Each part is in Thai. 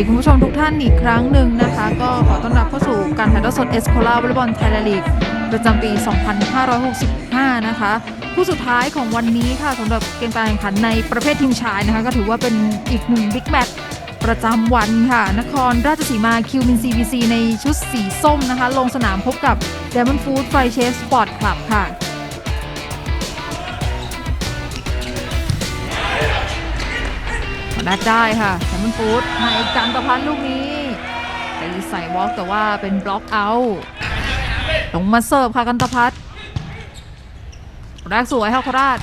ดีคุณผู้ชมทุกท่านอีกครั้งหนึ่งนะคะ ก็ขอต้อนรับเข้าสู่การถ่ายทอดสดเอสโคลาวอลเลย์บอลไทยแลนด์ลีกประจำปี 2565 นะคะคู่สุดท้ายของวันนี้ค่ะสำหรับเกมการแข่งขันในประเภททีมชายนะคะ ก็ถือว่าเป็นอีกหนึ่งบิ๊กแมตช์ประจำวันค่ะ นครราชสีมาคิวมินซีบีซีในชุดสีส้มนะคะ ลงสนามพบกับ Diamond Food f r i c h e s Sport Club ค่ะ นัดได้ค่ะแซมมอนฟูดให้กันตะพันลูกนี้ตีใส่บล็อกแต่ว่าเป็นบล็อกเอาลงมาเสิร์ฟค่ะกันตะพัดแรกสวยค่ะโคราช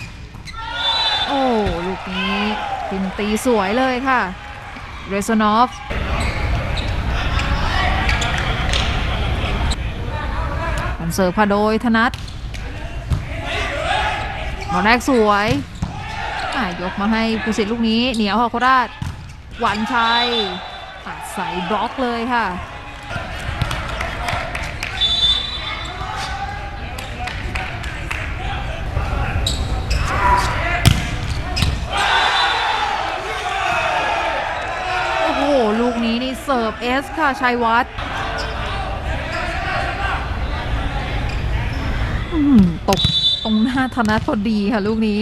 โอ้ลูกนี้ทิมตีสวยเลยค่ะ เรซอนอฟมันเสิร์ฟค่ะโดยธนัทบอลแรกสวย ยกมาให้ผู้สิทธิ์ลูกนี้เหนียวค่ะโคราชหวันชัยอะใส่บล็อกเลยค่ะ โอ้โห ลูกนี้นี่เสิร์ฟเอสค่ะ ชัยวัฒน์ตกตรงหน้าธนัทพอดีค่ะ ลูกนี้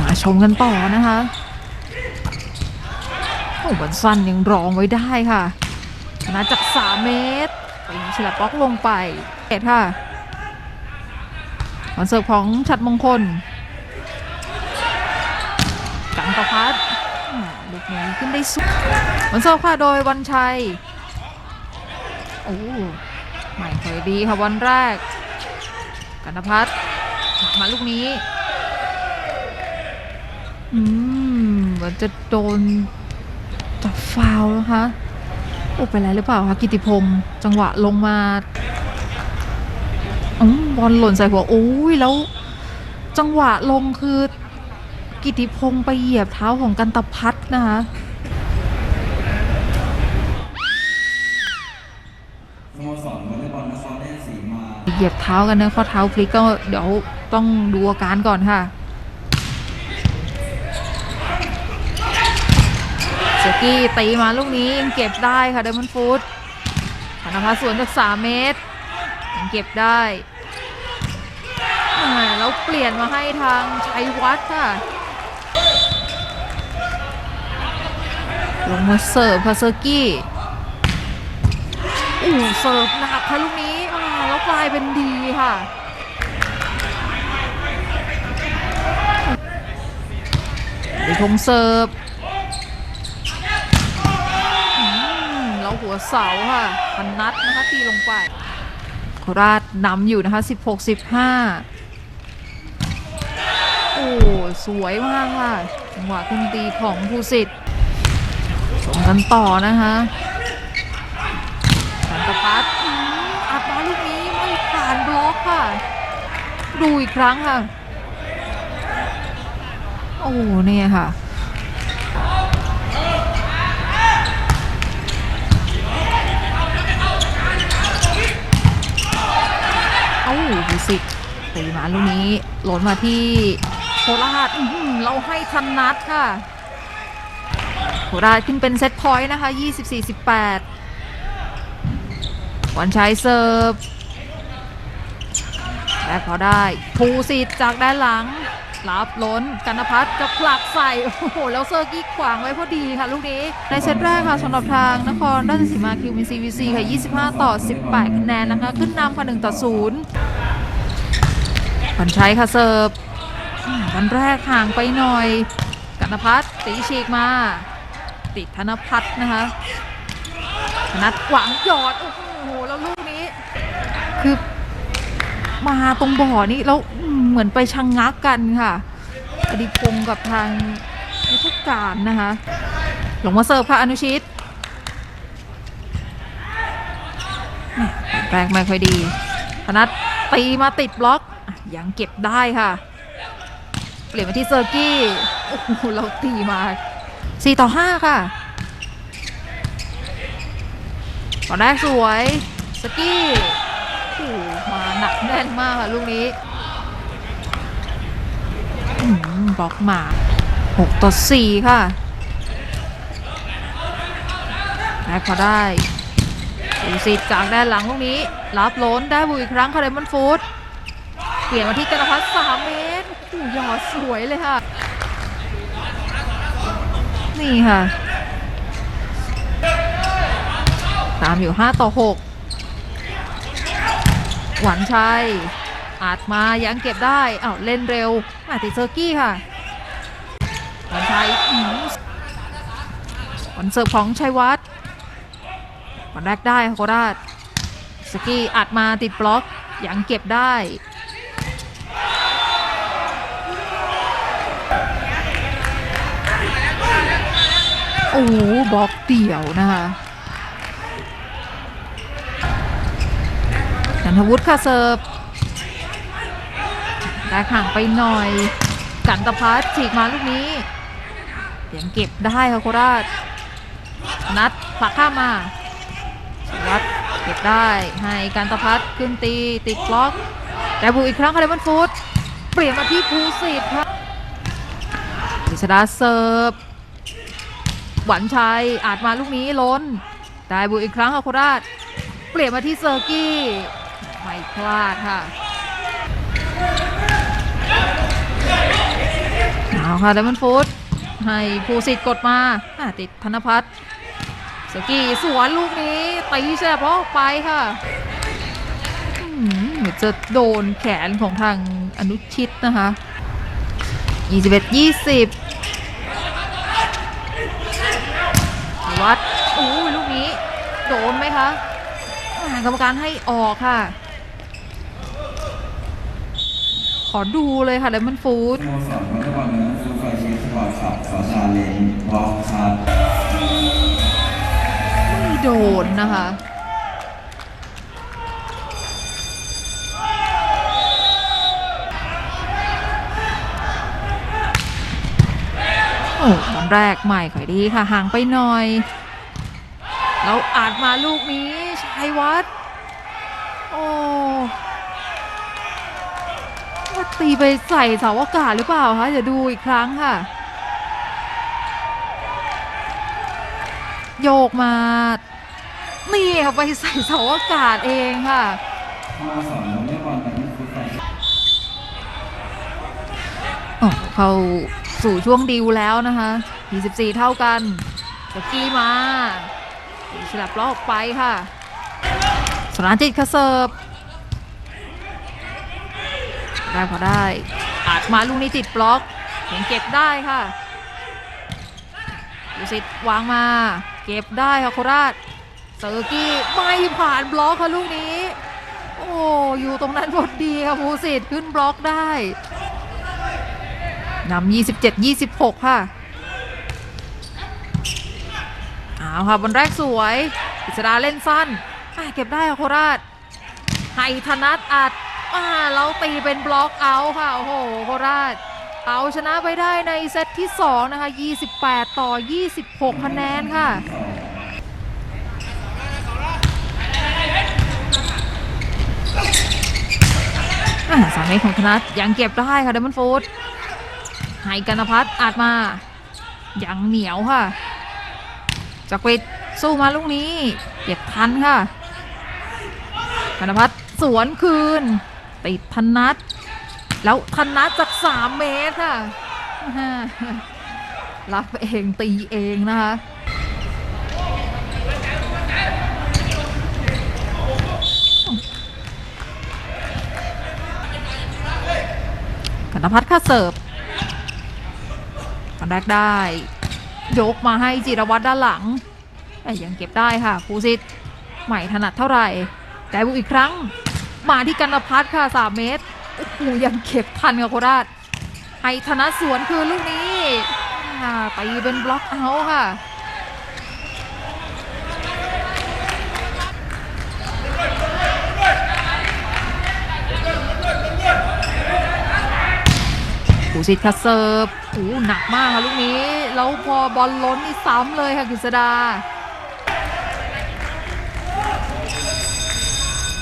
มาชมกันต่อนะคะโอ้บันสั้นยังรองไว้ได้ค่ะชนะจาก 3 เมตรปีฉลับป๊อกลงไปเอ็ดค่ะวันเสิร์ฟของชัดมงคล กันประพัดลูกนี้ขึ้นได้สุดวันเสิร์ฟค่ะโดยวันชัย โอ้ไม่ค่อยดีค่ะวันแรกกันพัฒน์มาลูกนี้ อืมเหมือนจะโดนจับฟาวนะคะโอ้เป็นไรหรือเปล่าคะกิติพงศ์จังหวะลงมาอืมบอลหล่นใส่หัวโอ้ยแล้ว จังหวะลงคือ กิติพงศ์ไปเหยียบเท้าของกันตพัฒน์นะคะเลย์บอลนครราชสีมาเหยียบเท้ากันนะข้อเท้าพลิกก็เดี๋ยวต้องดูอาการก่อนค่ะ เซกี้ตีมาลูกนี้ยังเก็บได้ค่ะเดมอนฟูดธนพัฒน์สวนจาก3เมตรยังเก็บได้แล้วเปลี่ยนมาให้ทางชัยวัฒน์ค่ะ ลงมาเสิร์ฟค่ะเซอร์กี้อู้เสิร์ฟหนักค่ะลูกนี้แล้วกลายเป็นดีค่ะดิพงเสิร์ฟ อืมแล้ว หัวเสาค่ะพันนัดนะคะตีลงไปโคราชนำอยู่นะคะ 16 15 โอ้สวยมากค่ะจังหวะขึ้นตีของภูสิทธิ์ส่งกันต่อนะคะสันตพัฒน์อืมอัดมาลูกนี้ไม่ผ่านบล็อกค่ะ ดูอีกครั้งค่ะ โอ้เนี่ยค่ะาดูสิตีมาลูกนี้หล่นมาที่โคราชเราให้ทันนัดค่ะโคราชขึ้นเป็นเซตพอยต์นะคะ 24-18 วันชัยเสิร์ฟและพอได้ภูสิทธิ์จากด้านหลัง รับล้นกันพัฒน์จะผลักใส่โอ้โหแล้วเซอร์กี้ขวางไว้พอดีค่ะลูกนี้ ในเซตแรกค่ะสำหรับทางนครราชสีมาคิวมินซีวีซีค่ะ25 ต่อ 18 คะแนนนะคะ ขึ้นนำค่ะ1ต่อ0พันชัยค่ะเสิร์ฟวันแรกห่างไปหน่อย กันพัฒน์ตีฉีกมา ติดธนพัฒน์นะคะนัดหวังหยอด โอ้โหแล้วลูกนี้คือ มาตรงบ่อนี่แล้วเหมือนไปชังงักกันค่ะอดิพงกับทางยุทธการนะคะลงมาเสิร์ฟค่ะอนุชิตแรกไม่ค่อยดีธนัดตีมาติดบล็อกอยังเก็บได้ค่ะ เปลี่ยนมาที่เซอร์กี้โอ้โหเราตีมา4ต่อ 5 ค่ะตอนแรกสวยสกี้โอ้มา หนักแน่นมากค่ะลูกนี้บล็อกมา 6 ต่อ 4 ค่ะได้พอได้ดูสิจากด้านหลังลูกนี้ รับล้นได้บุยอีกครั้งคาร์เรมันฟูดเปลี่ยนมาที่กนพัฒน์สามเมตรโอ้โหหยอดสวยเลยค่ะ นี่ค่ะ ตามอยู่ 5 ต่อ 6 หวานชัยอาจมายังเก็บได้อ้าวเล่นเร็วมาติดเซอร์กี้ค่ะหวานชัยหวานเสิร์ฟของชัยวัฒน์หวานแรกได้ค่ะโคราชสกี้อัดมาติดบล็อกยังเก็บได้โอ้โหบล็อกเดี่ยวนะคะ นันทวุฒิค่ะเสิร์ฟได้ห่างไปหน่อย กันตะพัฒฉีกมาลูกนี้ยังเก็บได้ค่ะโคราช นัดผลักข้ามาวัดเก็บได้ให้กันตะพัฒขึ้นตีติดบล็อก แต่บุกอีกครั้งคาร์เดมันฟูดเปลี่ยนมาที่ภูสิทธิ์ค่ะกฤษดาเสิร์ฟหวันชัยอาจมาลูกนี้ล้น ได้บุกอีกครั้งค่ะโคราช เปลี่ยนมาที่เซอร์กี้ ไม่พลาดค่ะเอาค่ะเดมอนฟูดให้ภูสิทธิ์กดมาติดธนพัฒน์เซอร์กี้สวนลูกนี้ตีแฉบออกไปค่ะเหมือนจะโดนแขนของทางอนุชิตนะคะ 21 20 วัดอู้ยลูกนี้ โดนไหมคะกรรมการให้ออกค่ะ ข อดูเลยค่ะเลมอนฟูดสโมสรวอลเลย์บอลนักฟุตบอลชีสปอร์ตขับขอชาเลนบล็อกครับไม่โดนนะคะโอ้ตอนแรกใหม่ข่อยดีค่ะห่างไปหน่อย แล้วอาจมาลูกนี้ชัยวัฒน์โอ้ว่า ตีไปใส่เสาอากาศหรือเปล่าคะเดี๋ยวดูอีกครั้งค่ะ โยกมา นี่ค่ะไปใส่เสาอากาศเองค่ะเข้าสู่ช่วงดิวแล้วนะคะ 24 เท่ากันตะกี้มาฉลับล้อออกไปค่ะสรานจิตค่ะเสิร์ฟ ได้พอได้อาจมาลูกนี้ติดบล็อกยังเก็บได้ค่ะดูสิตวางมา เก็บได้ค่ะโคราชเซอร์กี้ไม่ผ่านบล็อกค่ะลูกนี้ โอ้อยู่ตรงนั้นพอดีค่ะภูสิทธิ์ขึ้นบล็อกได้นำ27 26 ค่ะเอาค่ะบนแรกสวย อิสราเล่นสั้นอะเก็บได้ค่ะโคราชไฮธนัทอัด อ่าแล้วตีเป็นบล็อกเอาค่ะ โอ้โหโคราช เอาชนะไปได้ในเซตที่ 2 นะคะ 28 ต่อ 26 คะแนนค่ะอ่าสามเมตรของธนัทยังเก็บได้ค่ะเดมอนฟูดให้กันพัฒน์อาจมา ยังเหนียวค่ะจักริดสู้มาลูกนี้ เก็บทันค่ะกันพัฒน์สวนคืน ติดธนัทแล้วธนัทจาก3เมตรค่ะรับเองตีเองนะคะกันพัฒน์ค่ะเสิร์ฟกันแรกได้ ยกมาให้จิรวัตรด้านหลัง แต่ยังเก็บได้ค่ะภูสิทธิ์ใหม่ถนัดเท่าไหร่ แต่บุกอีกครั้ง มาที่กันพัฒค่ะ 3 เมตร โอ้โหยังเก็บทันกับโคราชให้ธนสวนคือลูกนี้อ่าตีเป็นบล็อกเอาค่ะปูสิทธิ์ค่ะเสิร์ฟโอ้โหหนักมากค่ะลูกนี้ แล้วพอบอลล้นนี่ซ้ำเลยค่ะกฤษดา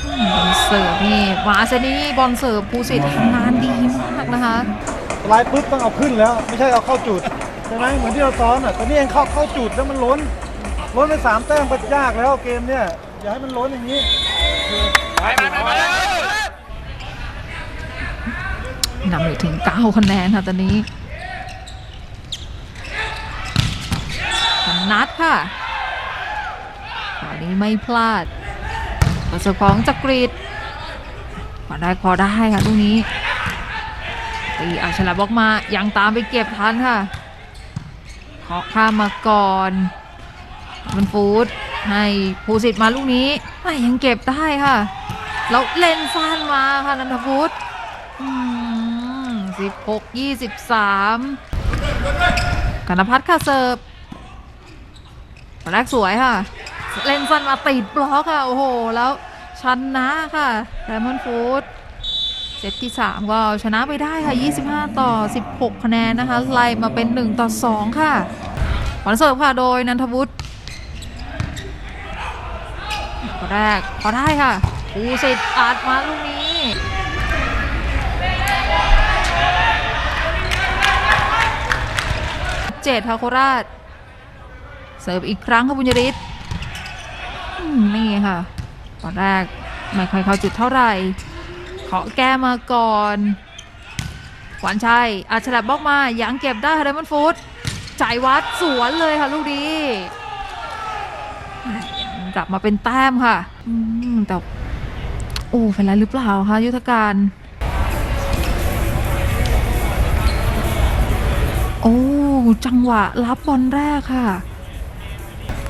อืม บอลเสิร์ฟนี่มาเซนี่บอลเสิร์ฟภูสิทธิ์ทำงานดีมากนะคะสไลด์ปุ๊บต้องเอาขึ้นแล้ว ไม่ใช่เอาเข้าจุดใช่ไหมเหมือนที่เราซ้อมอะตอนนี้เองเข้าเข้าจุดแล้วมันล้น ล้นไปสามแต้มก็ยากแล้วเกมเนี่ยอย่าให้มันล้นอย่างนี้นำอยู่ถึง9คะแนนค่ะตอนนี้ธนัดค่ะตอนนี้ไม่พลาด ประสบของจักรีดพอได้พอได้ค่ะลูกนี้ตีอาชลาบอกมายังตามไปเก็บทันค่ะเคาะข้ามมาก่อนมันฟูดให้ภูสิทธิ์มาลูกนี้ไม่ยังเก็บได้ค่ะแล้วเลนสั้นมาค่ะนันทพุทธสิบหกยี่สิบสามกนพัฒน์ค่ะเสิร์ฟแรกสวยค่ะ เลนสันมาติดบล็อกค่ะโอ้โห แล้วชนะค่ะแรมอนฟูดเซตที่ 3 ก็เอาชนะไปได้ค่ะ 25 ต่อ 16 คะแนนนะคะ ไล่มาเป็น 1 ต่อ 2 ค่ะผลเสิร์ฟค่ะโดยนันทวุฒิข้อแรกพอได้ค่ะภูสิทธิ์อัดมาลูกนี้เจ็ดค่ะโคราช เสิร์ฟอีกครั้งค่ะบุญยริศ นี่ค่ะ ตอนแรกไม่ค่อยเข้าจุดเท่าไหร่เคาแก้มาก่อนขวัญชัยอาฉลับบล็อกมายังเก็บได้ค่ะไดมอนฟูดจ่ายวัดสวนเลยค่ะลูกดีกลับมาเป็นแต้มค่ะแต่โอ้เป็นไรหรือเปล่าคะยุทธการ โอ้ จังหวะรับบอลแรกค่ะ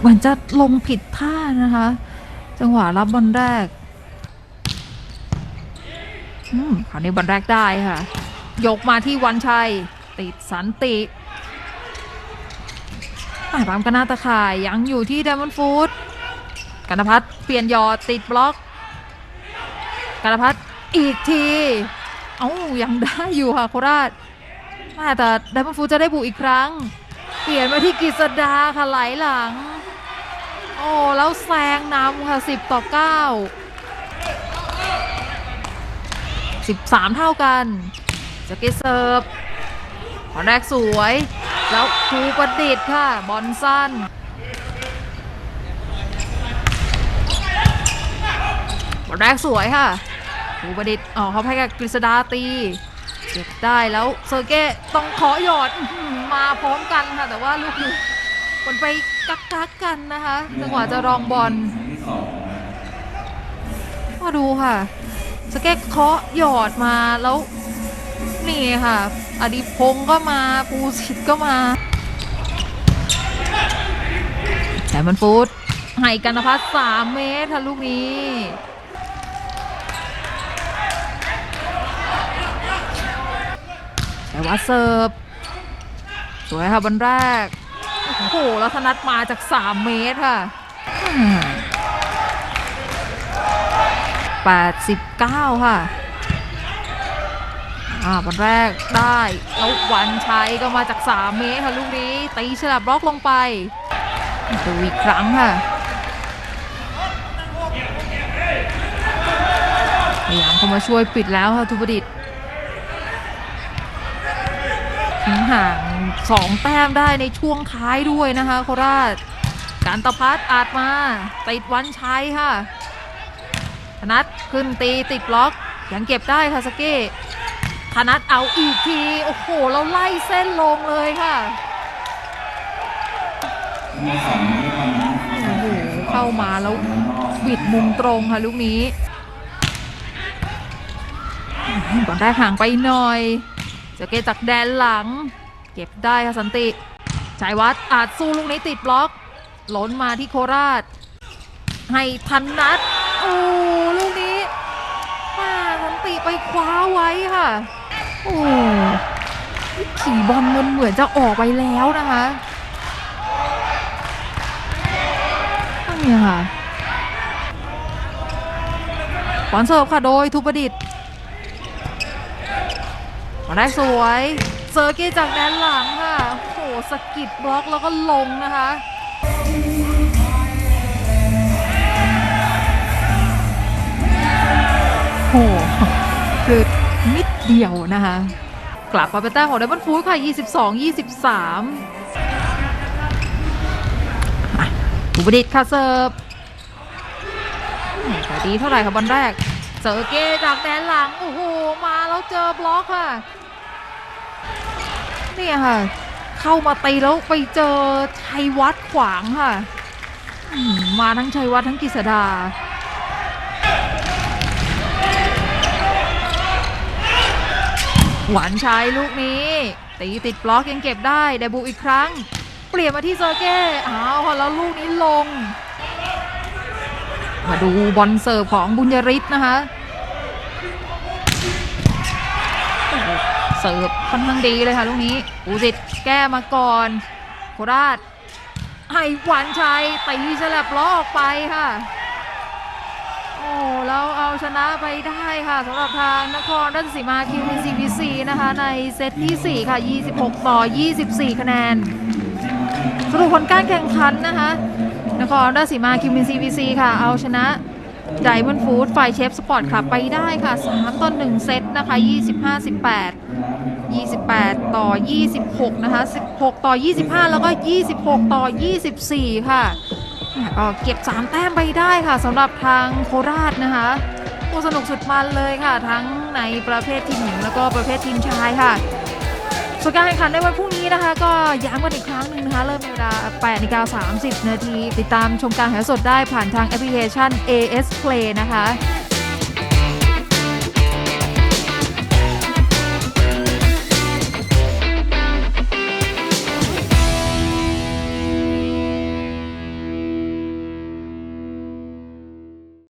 เหมือนจะลงผิดท่านะคะ จังหวะรับบอลแรกอืมคราวนี้บอลแรกได้ค่ะ ยกมาที่วันชัย ติดสันติอ่าตามกนาตะข่ายยังอยู่ที่ d ดมอนฟูดกันพัฒน์เปลี่ยนยอติดบล็อกกันพัฒน์อีกที เอ้ายังได้อยู่ค่ะโคราชอ่แต่ไดมอนฟูดจะได้บุกอีกครั้ง เปลี่ยนมาที่กฤษดาค่ะไหลหลัง โอ้แล้วแซงนำค่ะ 10 ต่อ 9 13 เท่ากันสเกตเซิร์ฟตอนแรกสวย แล้วภูประดิษฐ์ค่ะ บอลสั้น บอลแรกสวยค่ะภูประดิษฐ์อ๋อเขาให้กับกฤษดาตีเก็บได้แล้วเซอร์เก้ต้องขอหยอดมาพร้อมกันค่ะ แต่ว่าลูกนี้มันไป กักกักกันนะคะจังหวะจะรองบอลมาดูค่ะ สเก็ตเคาะหยอดมาแล้ว นี่ค่ะ อดีพงก็มาปูสิทธ์ก็มา แต่มันฟูดให้กันพัฒสามเมตรค่ะลูกนี้แต่ว่าเสิร์ฟสวยค่ะบอลแรก โอ้โหแล้วธนัดมาจาก 3 เมตรค่ะอืม89 ค่ะ อ่าบอลแรกได้แล้ววันชัยก็มาจาก 3 เมตรค่ะลูกนี้ ตีฉลับบล็อกลงไปดูอีกครั้งค่ะพยายามเข้ามาช่วยปิดแล้วค่ะทุบดิตทิ้ง ห่างสองแต้มได้ในช่วงท้ายด้วยนะคะ โคราช การตะพัดอาจมาติดวันชัยค่ะธนัทขึ้นตีติดบล็อกยังเก็บได้ค่ะสเก้ธนัทเอาอีกที โอ้โห เราไล่เส้นลงเลยค่ะโอ้โหเข้ามาแล้วบิดมุมตรงค่ะลูกนี้ก่อนได้ห่างไปหน่อย สเกจากแดนหลัง เก็บได้ค่ะสันติชัยวัฒน์อาจสู้ลูกนี้ติดบล็อกล้นมาที่โคราช ให้ทันนัดโอ้ลูกนี้มาสันติไปคว้าไว้ค่ะโอ้ขี่บอลมันเหมือนจะออกไปแล้วนะคะนี่ค่ะบอลเสิร์ฟค่ะโดยทุบประดิษฐ์ บอลได้สวยเซอร์กี้จากแดนหลังค่ะโอ้โหสกิดบล็อกแล้วก็ลงนะคะโหคือนิดเดียวนะคะ กลับมาเป็นแต้มของไดมอนฟูดค่ะ 22 23อุบดิตค่ะเสิร์ฟไม่ดีเท่าไหร่ค่ะบอลแรกเซอร์เก้จากแดนหลัง โอ้โห มาแล้วเจอบล็อกค่ะ เนี่ยค่ะ เข้ามาตีแล้วไปเจอชัยวัฒน์ขวางค่ะ มาทั้งชัยวัฒน์ทั้งกฤษดาหวานชัยลูกนี้ ตีติดบล็อกยังเก็บได้ไดบูอีกครั้ง เปลี่ยนมาที่เซอร์เก้อ้าวแล้วลูกนี้ลง มาดูบอลเสิร์ฟของบุญยริศนะคะโอ้โห เสิร์ฟค่อนข้างดีเลยค่ะลูกนี้อูสิตแก้มาก่อน โคราชให้หวานชัยตีฉลับล้อออกไปค่ะ โอ้แล้วเอาชนะไปได้ค่ะสำหรับทางนครราชสีมาคิว CPC นะคะ ในเซตที่ 4 ค่ะ 26 ต่อ 24 คะแนน สรุปผลการแข่งขันนะคะ นครราชสีมาคิวมินซีพีซีค่ะ เอาชนะ ไดมอนฟู้ดไฟเชฟสปอร์ตคลับไปได้ค่ะ 3 ต่อ 1 เซตนะคะ 25 18 28 ต่อ 26 นะคะ 16 ต่อ 25 แล้วก็ 26 ต่อ 24 ค่ะก็เก็บ 3 แต้มไปได้ค่ะสำหรับทางโคราชนะคะโอ้สนุกสุดมันเลยค่ะ ทั้งในประเภททีมหญิงแล้วก็ประเภททีมชายค่ะ ส่วนการแข่งขันในวันพรุ่งนี้นะคะ ก็ย้ำกันอีกครั้งหนึ่งนะคะ เริ่มในเวลา8นาฬิกา30 นาที ติดตามชมการแข่งสดได้ผ่านทางแอปพลิเคชัน AS Play นะคะ